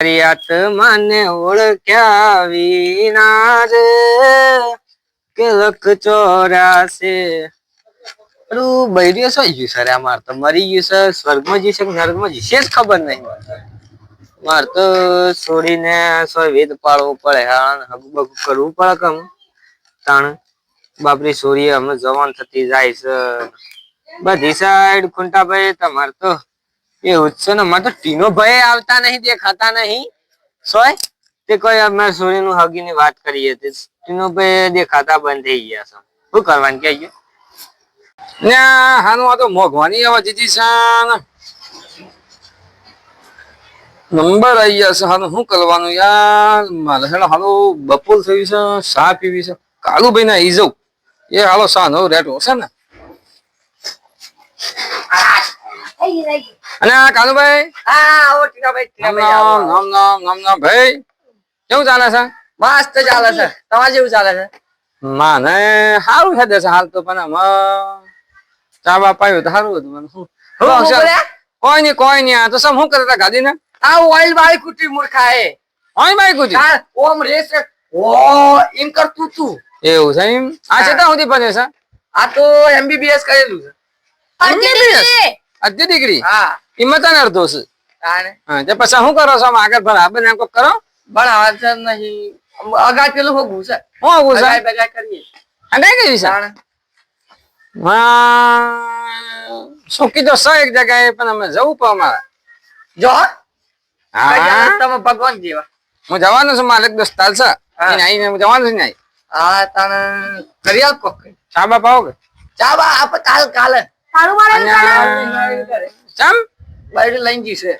ફરિયાત મને ઓળખ્યા વિના રે કે લખ ચોરાશે. અરું બૈરીઓ શું ગયું સર આ માર તો મરી ગયું સર સ્વર્ગમાં જઈશે કે નર્ગમાં જઈશે જ ખબર નહીં. માર તો છોડીને સો વેદ પાડવો પડે. હા હગુ બગુ કરવું પડે કમ તાણ. બાપરી સૂર્ય અમે જવાન થતી જાય છે બધી સાઈડ ખૂંટાભાઈ, તમારે તો એવું જ છે ને અમારે તો ટીનો ભાઈ આવતા નહીં, દેખાતા નહીં. સોય, તે કોઈ અમે સોરીનું હગીની વાત કરી હતી ટીનો ભાઈ દેખાતા બંધ થઈ ગયા છે. શું કરવાનું કે ને આવા નંબર આવી ગયા છે હાનું. શું કરવાનું યાર? મારે હેડો હાલો બપોર થયું છે, ચા પીવી છે. કાલુભાઈ ના ઈ જવું એ હાલો સા નો રેટો છે ને. અને આ કાલુભાઈ હા ઓ ટીનાભાઈ નામ નમ નમ નમ નામ ભાઈ કેવું ચાલે છે? મસ્ત ચાલે છે. તમારે જેવું ચાલે છે? માને સારું છે દેશ હાલ તો પણ ચા બા પાયું તો સારું હતું મને કોઈ નહીં કોઈ નહીં આ તો સમ શું કરતા ગાદી ને આ ઓઇલ વાળી કુટી મૂર્ખા એ ભાઈ કુજી તાર ઓમ રેસ ઓ એમ કરતું તું. એવું છે એમ? આ છે સુધી પણ છે? આ તો એમબીબીએસ કરેલું છે. અડધી દીકરી હા. કિંમત અડધો છે. હા તે પછી શું કરો છો? આમ આગળ ભરા બને એમ કોક કરો? ભણાવા છે નહીં. અગાડ પેલું હો ઘૂસે હું ઘૂસે છે? અગાડ કરીએ. આગળ કેવી છે? હા સુકી તો છે એક જગ્યાએ? પણ અમે જવું પણ અમારે. જો. હા. તમે ભગવાન જેવા. હું જવાનું છું માલિક દોસ્તાર છે. હા. એને આવીને હું જવાનું છું ને હા તને કરી આપો કોક. ચા બાપ પાવ કે? ચા બા આપ કાલ કાલે. અને ચમ? બાયડી લઈને જઈશે.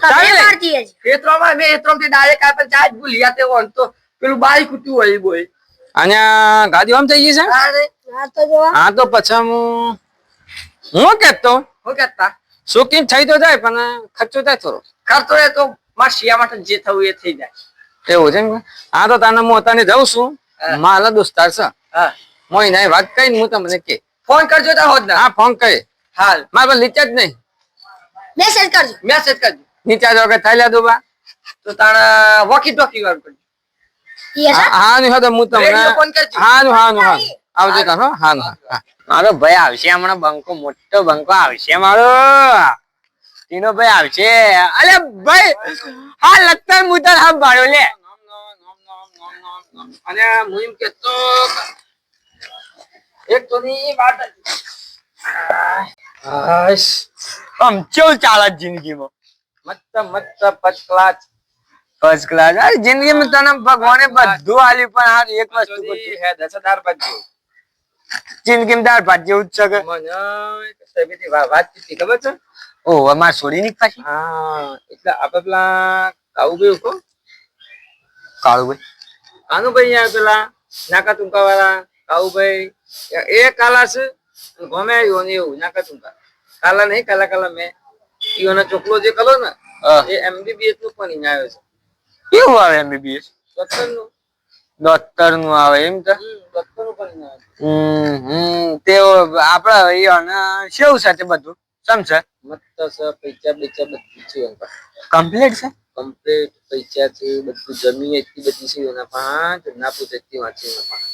ચાલે. ખેતરોમાં મેં ખેતરોમાંથી ડાયરેક્ટ આપણે ચા જ ભૂલી ગયા તે હોય તો પેલું બાઈ કૂટ્યું હોય બોય. અને ગાડી આમ થઈ ગઈ છે? હા તો પછી હું હું કેતો? હું કેતા? શોખીન થઈ તો જાય પણ ખર્ચો થાય થોડો. ખર્ચો એ તો મારા શિયા માટે જે થવું એ થઈ જાય. એવું છે હા તો તને હું તને જઉં છું. મારા દોસ્તાર છે. હા. હું એના વાત કઈ હું તમને કે ફોન કરજો તો હોજ ના હા ફોન કરે. હાલ. મારા પાસે લીચા જ નહીં. મેસેજ કરજો. મેસેજ કરજો. નીચા જો કે થઈ લે બા. તો તારા વોકી ટોકી વાર કરજો હા નું હા તો હું તમને ફોન કરજો. હા નું હા નું હા આવજો તાર હા નું હા. મારો ભાઈ આવશે હમણાં બંકો મોટો બંકો આવશે મારો. તીનો ભાઈ આવશે. અલે ભાઈ હા લગતા મુતર હા ભાડો લે. અને હું એમ કેતો એક તો ની વાત આમ કેવું ચાલે જિંદગીમાં? મત મત પચકલાચ ફર્સ્ટ ક્લાસ અરે જિંદગીમાં તને ભગવાને બધું આલ્યું પણ હાર એક વસ્તુ સુધી હે દસદાર બાજુ જિંદગીમાં દાળ ભાત જેવું જ છે કે? મને વાત કીધી ખબર છે? ઓ અમાર છોડી ની પાછી? હા એટલે આપણે પેલા કાવું ભાઈ કો કાળુભાઈ કાનુભાઈ યાર પેલા નાકા તુંકા વાળા કાવુભાઈ એ કાલા છે? ગમે આવ્યું ને એવું ના ટૂંકા કાલા નહીં કાલા કાલા મેં. ઈઓનો ચોકલો જે કલો ને એ એમબીબીએસનું પણ અહીંયા આવ્યો છે. કેવું આવે એમબીબીએસ ડોક્ટરનું ડોક્ટરનું આવે એમ તો? ડોક્ટરનું પણ હમ હમ તે આપડે અહીંયા કેવું છે તે બધું. સમજે મત છે પૈસા બેચા બધું છે કમ્પ્લીટ છે? કમ્પ્લીટ પૈસા છે બધું જમીન એટલી બધી છે એના પાંચ ના પૂછે એટલી વાંચી એના પાંચ.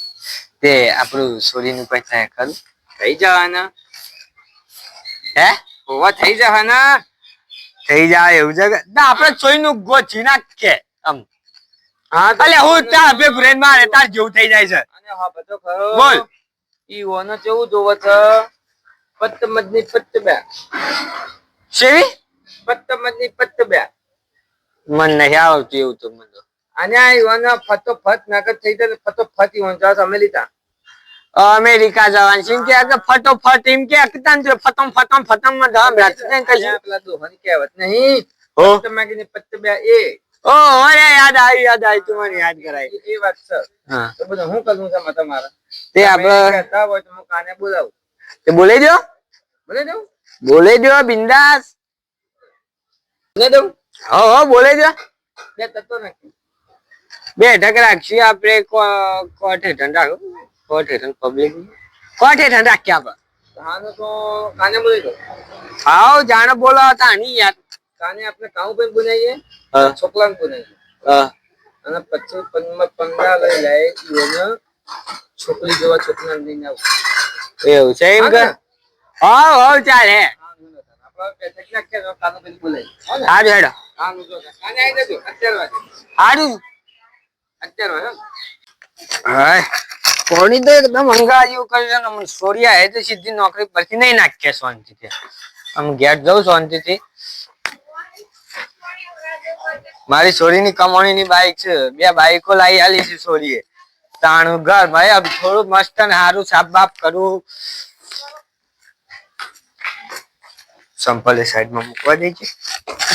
તે આપણું સોરીનું કઈ થાય ખરું. થઈ જવાના. હે? હોવા થઈ જવાના? થઈ જાય એવું છે ના આપણે ચોઈનું ગોચી નાખીએ. આમ. હા અલે હું તાર બે ફ્રેન્ડમાં તાર જેવું થઈ જાય છે. અને હા બધો ખરો. બોલ. ઈ ઓનો કેવું જોવો છે? પત્તમદની પત્ત બે શેવી? પત્ત બે મન નહીં આવતું એવું તો મને. અને આ ઈવન ફતો ફત નકદ થઈ જાય ફતો ફત ઈવોનો જવા અમે લીધા. અમેરિકા જવાનું છે. કે કે ફટોફટ એમ કે અકતાન જો ફતમ ફતમ ફતમમાં ધામ રાત ને કઈ પેલા દોહાની કહેવત નહીં. હો? કે પત્ત બે એ. ઓ અરે યાદ આવી યાદ આવી. તમારી યાદ કરાય. એ વાત છે. હા. તો બધું હું કરું છે તમારા? તે આપણે કહેતા હોય તો હું કાને બોલાવું? તે બોલે જો બોલે દઉં બોલે જો બિંદાસ. બોલે દઉં હો હો બોલે જો બે તત્વ નથી બે ઢક રાખીએ આપણે કો- કોટ હેઠળ રાખો. કોટ હેઠળ પબ્લિક કોટ હેઠળ રાખીએ આપણે. તો હાવ જાણે બોલો હતા આની યાર કાને આપણે કાઉ પણ બનાવીએ હા. છોકરાને પૂને અને પછી પંદર પંદર લઈ જાય એને છોકરી જેવા છોકરા લઈને આવું. એવું છે એમ કે? હા હા ચાલે તો ને? સારું હેડો સારું. હાય કોણી તો એકદમ અંગાજ્યું કર્યું ને મને સોરિયા હે તો સીધી નોકરી પરથી નહીં નાખીએ શાંતિથી. આમ ઘેર જઉં શાંતિથી. મારી સોરીની કમાણીની બાઈક છે. બે બાઈકો લાવી આલી છે સોરીએ. તાણું ઘર. ભાઈ થોડું મસ્ત ને સારું સાફ બાપ કરું. સંપલે સાઈડમાં મૂકવા દે છે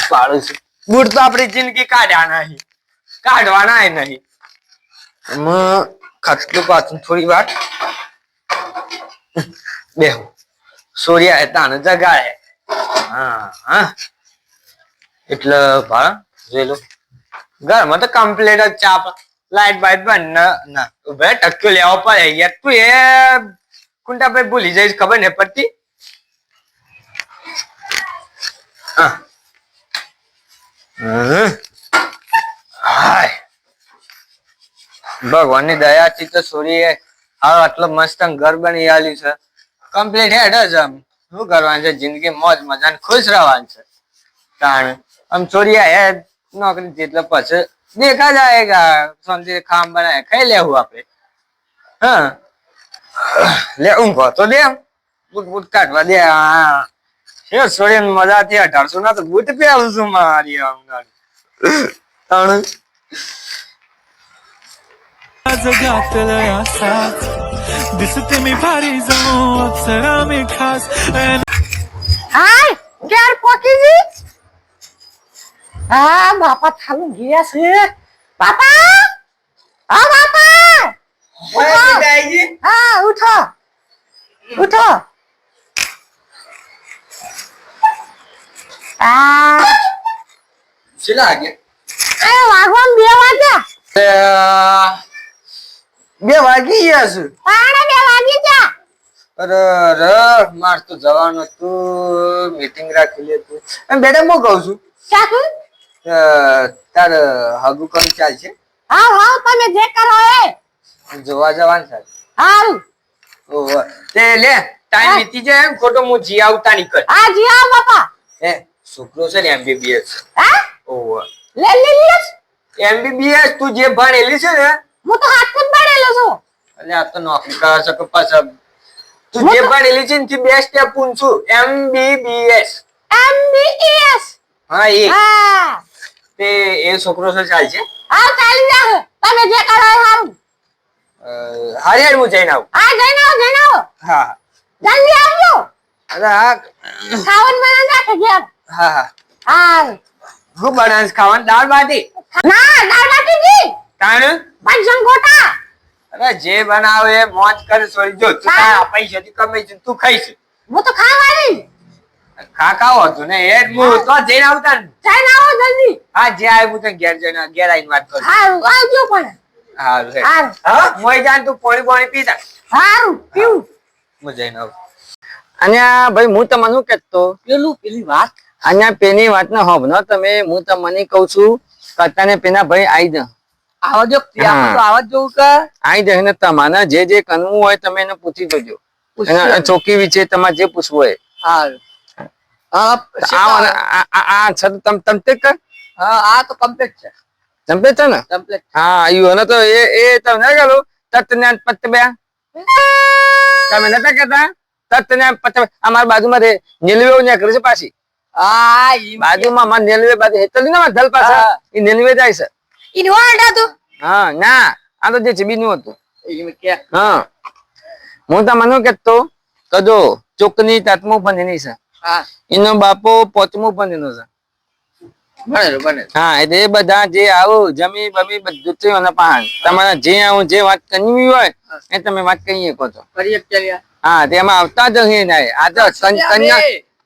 પાડું છું? બૂટ તો આપણી જિંદગી કાઢ્યા નહીં કાઢવાના નહીં. ખાટલું પાછું થોડી વાર બેહું. સોર્યા હતા તાને જગાડે. હા હા. એટલે ભા જોઈ લો. ઘરમાં તો કમ્પ્લીટ જ ચા લાઈટ બાઈટ બંધ ના ઉભે ટક્યો લેવો પડે. યાર, તું એ કુંટા ભાઈ ભૂલી જઈશ, ખબર ને પડતી? હા હમ હાય ભગવાનની દયાથી તો સૂર્યએ હા આટલો મસ્ત ઘર બની આલ્યું છે. કમ્પ્લીટ હેડ જ આમ. શું કરવાનું છે? જિંદગી, મોજ મજા ખુશ રહેવાનું છે. કારણ આમ સૂર્ય હેડ નોકરી જેટલો પછી દેખા જાયગા શાંતિ ખામ બનાય ખાઈ લેવું આપણે. હા. લે, ઊંઘો તો દે બુટ બુટ કાઢવા દે. હા છે મજા મજાથી અઢારસો ના તો બુટ પહેરું છું મારી આમ તાણ. घातलंय असाच दिसते मी भारी जणू अप्सरा मी खास আয় কেয়ার পকিজি আ বাবা থামু গিয়াছে বাবা আ বাবা হ্যাঁ উঠো উঠো আ ছিলা আগে আরে আগুন দিয়ে আগে બે વાગી ગયા છે. પાણે બે વાગી ગયા. અરે અરે માર તો જવાનું હતું. મીટિંગ રાખેલી હતી એમ બેટા હું કહું છું? શું તાર હગુ કોણ ચાલશે હા હા તમે જે કરો એ. જોવા જવાનું છે. હારું. ઓહો. તે લે ટાઈમ વીતી જાય એમ ખોટો હું જી આવતા નીકળ હા જી આવ બાપા. એ છોકરો છે ને એમબીબીએસ હા? ઓહો. લે લે લે. એમબીબીએસ તું જે ભણેલી છે ને હું તો હાથ પણ પાડેલો છું. એટલે આ તો નોકરી કરે છે કે પાછા તું જે ભણેલી છે ને બે સ્ટેપ પૂછું એમબીબીએસ એમબીએસ હા એ. હા. તે એ છોકરો છે ચાલશે હા ચાલી જા. તમે જે કરો એ હારું હારી હારી હું જઈને આવું. હા જઈને આવો જઈને આવો. હા. જલ્દી આવજો. અરે હા. ખાવન બનાવી નાખે ઘેર હા હા. હા. હું બનાવીશ ખાવન? દાળ બાટી? ના દાળ બાટી જી. તાણ અરે જે બનાવે એ મોજ કરે સોરી. જો તું કા પૈસા થી કમાઈ છે તું ખાઈશ. હું તો ખાવાની ખા ખાવ હતું ને. એ હું. તો જઈને આવતા જઈને આવો જલ્દી. હા જે આવ્યું તો ઘેર જઈને ઘેર આવીને વાત કરું. હારું આવજો પણ. હારું હારું. હા મોય જાન તું પોણી પોણી પીતા હારું પીવું. હું જઈને આવું. અને ભાઈ હું તમને શું કહેતો? પેલું પેલી વાત. અને પેની વાત ના હોબ ન તમે હું તમને કહું છું કતાને તને પેના ભાઈ આઈ જા. આવા જો આપણે તો આવા જવું કે આઈ તમારે જે જે કનવું હોય તમે એને પૂછી જોજો. ચોકી વિશે તમારે જે પૂછવું હોય. હા આ આ- આ આ છે તમ તમ તે કર. હા આ તો કમ્પ્લીટ છે. કમ્પ્લીટ છે ને? કમ્પ્લીટ હા આવ્યું અને તો એ એ તમને ગયેલું તત્જ્ઞાન પત્ત બે તમે નતા કહેતા? તત્જ્ઞાન પત્ત બે. અમારા બાજુમાં રે નીલવે ને કરે છે પાછી. આ બાજુમાં માં નીલવે બાજુ હેતલી ના ધલ પાછા એ નીલવે જાય છે. ઇન્વોલ્ડ હતું હા ના આ તો જે છે બીનું હતું. હા. હું તમને કહેતો તો ચોકની તાતમું પણ એની છે. હા. એનો બાપો પોચમું પણ છે. હા એટલે એ બધા જે આવું જમી બમી બધું થયું અને પાન તમારે જે આવું જે વાત કરવી હોય એ તમે વાત કહી શકો છો. હા તેમાં આવતા જ અહીં નહીં. આ તો કન્યા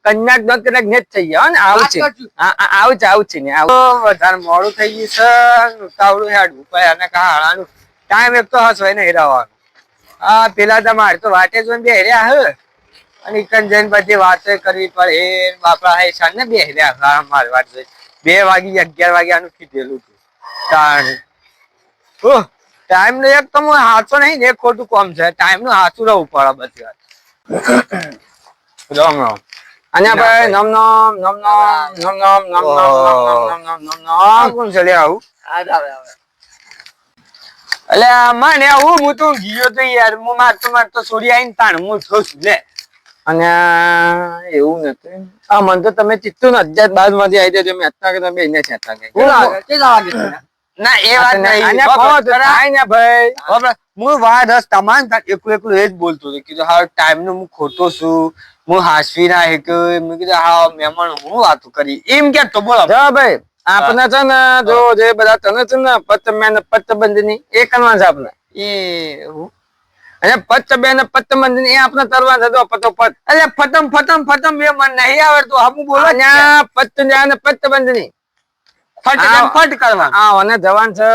કન્યા દોત કદાચ ને જ થઈ ગયા ને આવું છે. આવું આવું ને આવું. વધારે મોડું થઈ ગયું છે ઉતાવળું હેડવું પડે અને કાળાનું. ટાઈમ એક તો હસવાય ને રહેવાનું. આ પેલા તમારે તો વાટે જોઈને બેહર્યા હે. અને ઇકન જઈને બધી વાતો કરવી પડે એ બાપા હે શાન ને બે હેર્યા મારે વાત જોઈ. બે વાગી અગિયાર વાગ્યાનું કીધેલું હતું કારણ ઓહ ટાઈમ નો એક તો હું હાથો નહીં ને ખોટું કોમ છે. ટાઈમનું હાથું રહેવું પડે બધી વાત. રામ રામ. અને ભાઈ નમ નમ નમ નમ નમ નમ નમ નમ નમ નમ નમ કોણ છે લે આવું એટલે મને હું હું તો ગયો તો યાર હું મારતો મારતો છોડી આવીને તાણ હું છું લે અને એવું નથી. આ મન તો તમે ચિત્તો ને અજાત બાદમાંથી આવી જજો મેં અત્યારે તમે એને છે? ના એ વાત નહીં. ભાઈ. હું વાત હસ તમામ એકલું એકલું એ જ બોલતો હતો. કીધું હા ટાઈમનું હું ખોટો છું. હું હાસવી ના હે કે મેં કીધું હા મહેમાન હું વાત કરી. એમ કે તો બોલો. જો ભાઈ આપને છે ને જો જે બધા તને છે ને પત્ત ને પત્તબંધની એ કરવાનું છે આપને. એ હું. અને પત બે ને પત્તબંધની એ આપણે તરવા જો પતો પત એટલે ફટમ ફટમ ફટમ બે મન નહીં આવડતું હમું બોલો. અને ને પત પત્તબંધની ફટ ફટ કરવા હા અને જવાન છે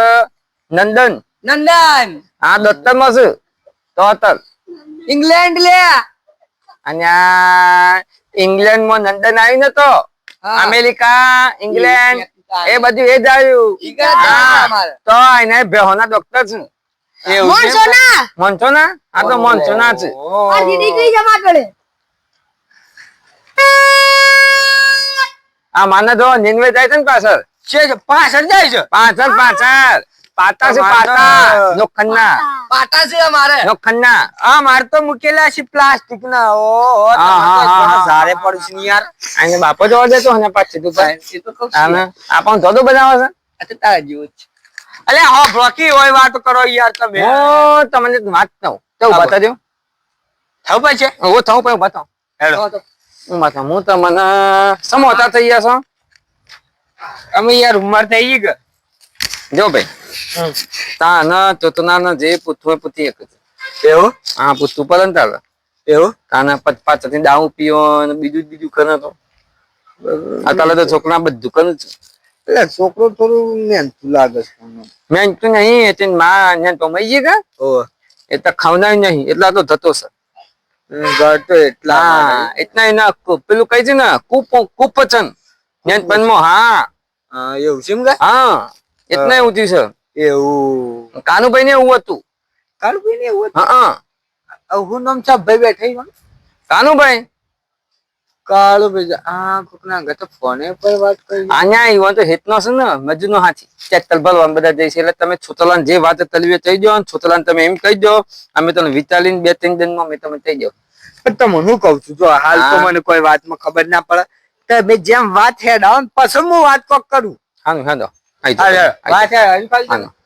નંદન. નંદન. હા દત્તરમાં છે તો ઇંગ્લેન્ડ લે. અને ઇંગ્લેન્ડમાં લંડન આવ્યું તો અમેરિકા ઇંગ્લેન્ડ એ બધું એ જ આવ્યું. તો એને બેહોના ડોક્ટર છે. આ માને જાય છે ને પાછળ. પાછળ જાય છે. પાછળ પાછળ. પાતા છે પાતા લોખંડના પાટા. છે અમારે. લોખંડના આ માર તો મૂકેલા છે પ્લાસ્ટિક ના. ઓ સારે છે ને યાર. આને બાપો જોવા દેતો અને પાછી તું. આને આપણ ધોધો બનાવે છે? તારા જેવો જ છે. અલે હો બ્રોકી હોય વાત કરો યાર તમે. ઓ તમને વાત કહું. તો બતા દઉં થયું પછી હું થવું પછી બતાવ. તો હું બતાવ? હું તમને સમોતા થઈ ગયા છો? અમે યાર ઉંમર થઈ ગઈ. જો ભાઈ. તા ન ચોતના ન જે પૂછવું હોય પૂછી એક એવું? હા પૂછતું પડે ને એવો? તાના પચ પાંચથી દાઉ પીઓ ને બીજું જ બીજું કરે તો આ તાલે તો છોકરા બધું કરે છે. એટલે છોકરો થોડું મહેનતું લાગે છે મેં તું નહીં એટલે માં ને તો મઈ કે ઓહ. એ તો ખાવનાર નહીં એટલા તો થતો છે. ઘર તો એટલા એટલા એના પેલું કઈ છે ને કુપ કુપચન. જ્ઞાન પંચમો હા. હા એવું છે એમ કે? હા એટલા એવું થયું એવું. કાનુભાઈ ને એવું હતું. કાનુભાઈ ભાઈ ને એવું હતું? હા હું. નામ છે ભાઈ બેઠા કાનુભાઈ? કાળું આ કોકના ઘરે ફોને પર વાત કરી. આન્યા ઈવન તો હેતનો છે ને મજૂરનો હાથી. ત્યાં તલબલવાન બધા જઈ છે એટલે તમે છોતલાને જે વાત તલવીએ થઈ અને છોતલાને તમે એમ કહી દો અમે તમને વિચારીને બે ત્રણ દિનમાં મેં તમે થઈ પણ તમને હું કઉ છું જો હાલ તો મને કોઈ વાતમાં ખબર ના પડે. તમે જેમ વાત હેડ આવો પછી હું વાત કોક કરું. હા હા, ಆಯ್ತು ಆಯ್ತು. ಆಯ್ತು. ವಾಸ ಅನುಕೂಲ